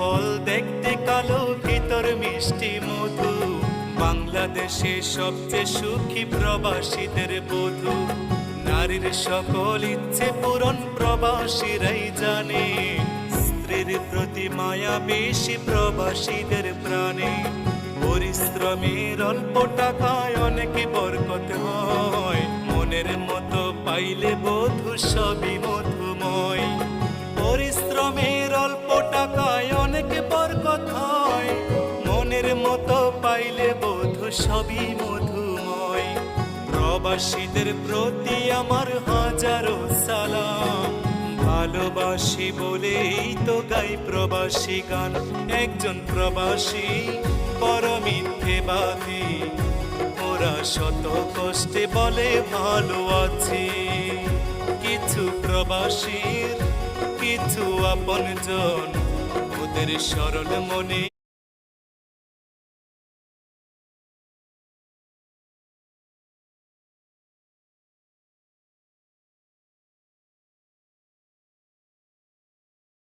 ফল দেখতে কালো, ভিতর মিষ্টি মধু। বাংলাদেশে সবচেয়ে সুখী প্রবাসীদের বধূ। নারীর সকল ইচ্ছে পূরণ প্রবাসীরাই জানে। স্ত্রীর প্রতি মায়া বেশি প্রবাসীদের প্রাণে। পরিশ্রমের অল্প টাকায় অনেক বরকত হয়। মনের মতো পাইলে বধূ সবই মধুময়। পরিশ্রমের অল্প টাকায় মতো পাইলে বধূ সবই মধুময়। প্রবাসীদের প্রতি আমার হাজারো সালাম। ভালোবাসি বলেই তো গাই প্রবাসী গান। একজন প্রবাসী বড় মিথ্যেবাদী ওরা শত কষ্টে বলে, ভালো আছি। কিছু প্রবাসীর, কিছু আপনজন। ওদের সরল মনে